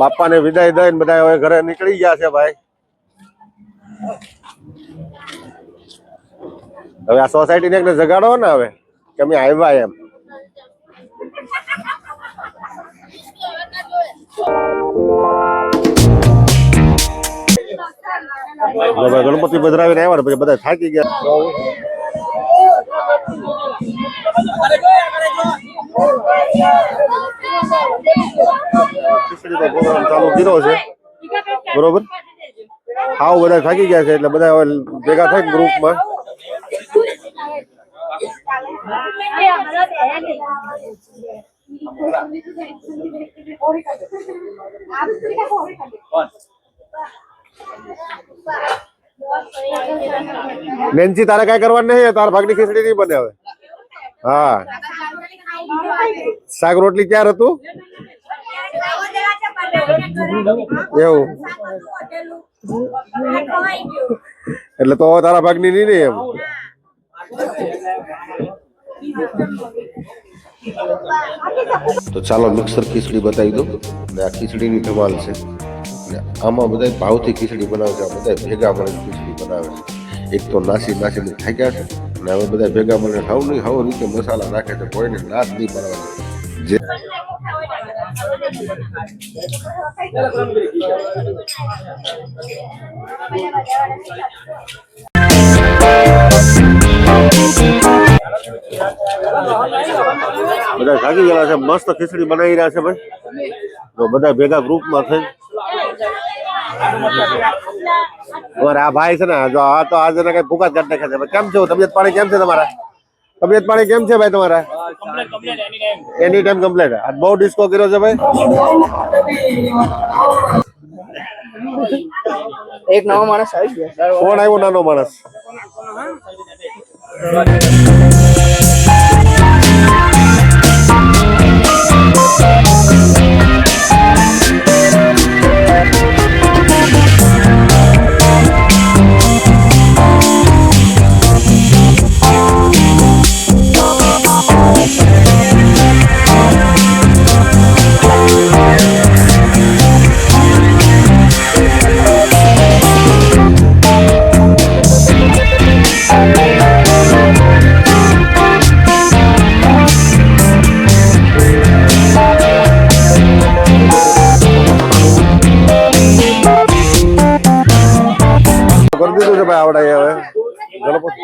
બાપાને વિદાય દઈને બધા હવે ઘરે નીકળી ગયા છે ભાઈ. હવે આ સોસાયટી ને એકને જગાડો ને હવે, કે અમે આવ્યા એમ. હવે ગણપતિ પધરાવીને આવ્યા ને પછી બધા થાકી ગયા. ખીચડીનો બરોબર? હાવ બધા થાકી ગયા છે એટલે બધા ભેગા થાય ગ્રુપમાં. નેન્સી તારે કઈ કરવાનું નહીં, તાર ભાગની ખીચડી નહીં બને હવે. હા. શાક રોટલી ક્યાં હતું? એવું. એટલે તો તારા ભાગની નહીં ને એમ. તો ચાલો મિક્સર ખીચડી બતાવી દઉં. અને આ ખીચડીની ધમાલ છે. અને આમાં બધા ભાવથી ખીચડી બનાવે છે, આ બધા ભેગા મળે ખીચડી બનાવે છે. એક તો નાસી નાસીને થાક્યા છે. અને હવે બધા ભેગા મને હાવ નહીં, ખાવ રીતે મસાલા નાખે છે કોઈને નાશ નહીં બનાવવાની જે બધા થાકી ગયેલા છે, મસ્ત ખીચડી બનાવી રહ્યા છે ભાઈ. તો બધા ભેગા ગ્રુપમાં થઈ અમારે આ ભાઈ છે ને જો આ તો આજે કઈ ભૂકા જ નાખ્યા છે. કેમ છો? તબિયત પાણી કેમ છે તમારા? તબિયત પાણી કેમ છે ભાઈ તમારા? એની ટાઈમ કમ્પ્લેટ આ બહુ ડિસ્કો કર્યો છે ભાઈ. એક નવો માણસ આવી ગયો. કોણ આવ્યો નાનો માણસ? કરી દીધું છે ભાઈ આવડે હવે. ગણપતિ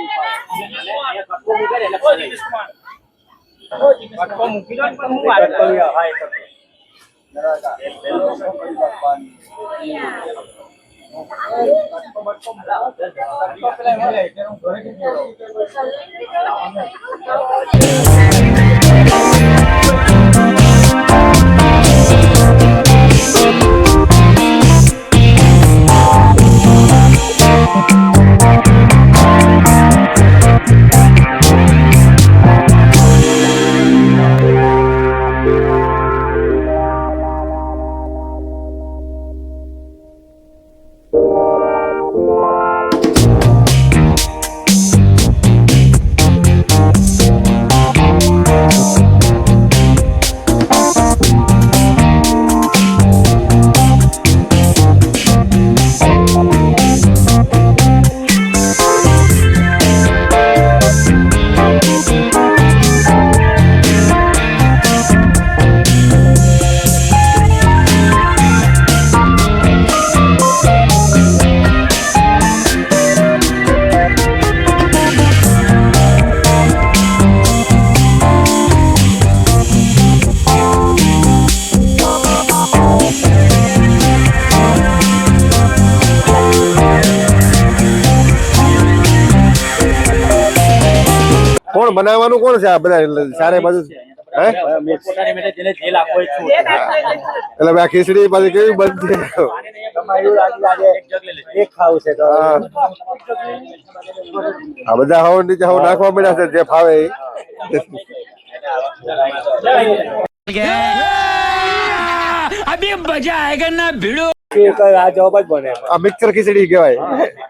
કોણ બનાવવાનું કોણ છે આ બધા? સારે બાજુ. એટલે આ ખીચડી પાછી કેવી બનશે. આ બધા હવ નીચે હવ નાખવા મળ્યા છે જે ફાવે કઈ આ જવાબ જ બને આ મિક્સર ખીચડી કહેવાય. હા.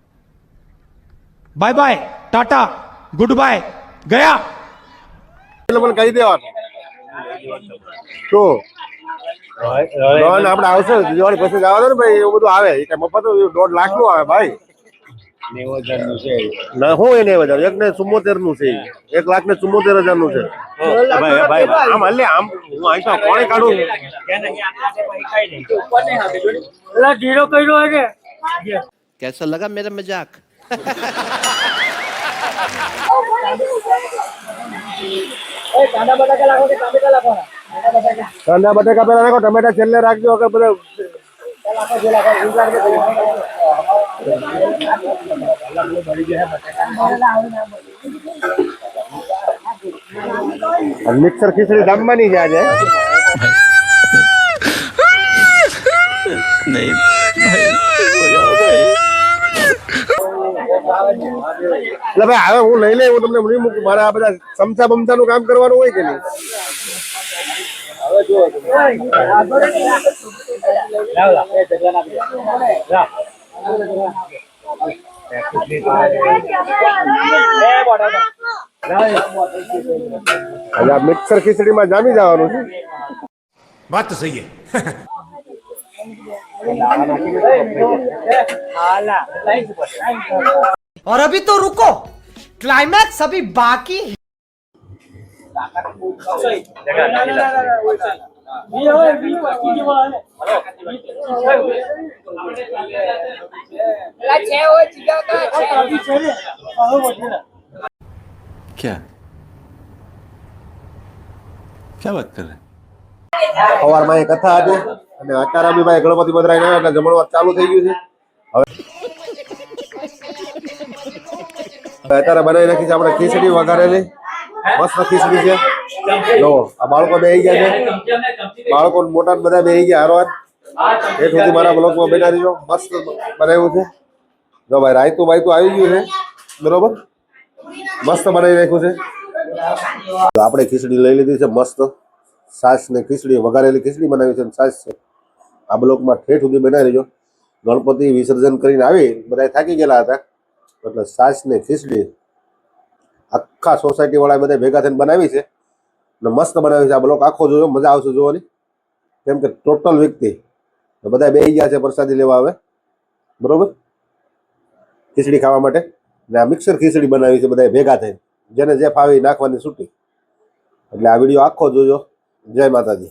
Bye bye tata good bye ગયા મને કહી દેવાનું. શું આવશે દિવાળી પછી જવા દો ને ભાઈ એવું બધું આવે. એ મફત દોઢ લાખનું આવે ભાઈ. ના હું એને હજાર એક ને ચુમ્મોતેરનું છે. એક લાખ ને ચુમ્મોતેર હજાર છે કોણે કાઢું? જીરો કર્યો છે કેસા લગા મેરા મજાક? કાંદા બટાકા લાખો કે ટામેટા લાખવાના કાંદા બટાકા પેલા નાખો ટમેટા છેલ્લે રાખજો કે બધા મિક્સર ખીચડી જમવાની છે આજે એટલે ભાઈ હવે હું લઈ લઈ હું તમને નહીં મૂકું. મારે આ બધા ચમચા બમચાનું કામ કરવાનું હોય કે નહીં? મિક્સર ખીચડી માં જામી જવાનું છે. વાત તો સહી और अभी तो रुको क्लाइमैक्स अभी बाकी है પેલા છે હોય ચીકવતા છે क्या क्या बात कर रहे हैं સવારમાં એ કથા હતી અને અત્યારે બી ભાઈ ગણપતિ પધરાઈને આવ્યા એટલે જમણવાર ચાલુ થઈ ગયું છે હવે અત્યારે બનાવી નાખી છે આપણે ખીચડી વઘારેલી. મસ્ત ખીચડી છે. જો, આ બાળકો બેહી ગયા છે. બાળકો મોટા બધા બેહી ગયા હારવાર એ સુધી મારા બ્લોગમાં બેઠા રહીજો મસ્ત બનાવ્યું છે. જો ભાઈ, રાયતું બાયતું આવી ગયું છે. બરોબર? મસ્ત બનાવી નાખ્યું છે. આપણે ખીચડી લઈ લીધી છે મસ્ત. સાસ ને ખીચડી, વઘારેલી ખીચડી બનાવી છે સાસ છે. આ બ્લોકમાં ઠેઠ સુધી બનાવી લેજો ગણપતિ વિસર્જન કરીને આવી બધા થાકી ગયેલા હતા. એટલે સાસને ખીચડી આખા સોસાયટી વાળા બધા ભેગા થઈને બનાવી છે. અને મસ્ત બનાવી છે. આ બ્લોક આખો જોયો, મજા આવશે જોવાની. કેમ કે ટોટલ વ્યક્તિ. બધા બે ગયા છે પ્રસાદી લેવા આવે બરોબર? ખીચડી ખાવા માટે. ને આ મિક્સર ખીચડી બનાવી છે બધા ભેગા થઈને. જેને જે ફાવી નાખવાની છૂટી. એટલે આ વીડિયો આખો જોજો. જય માતાજી.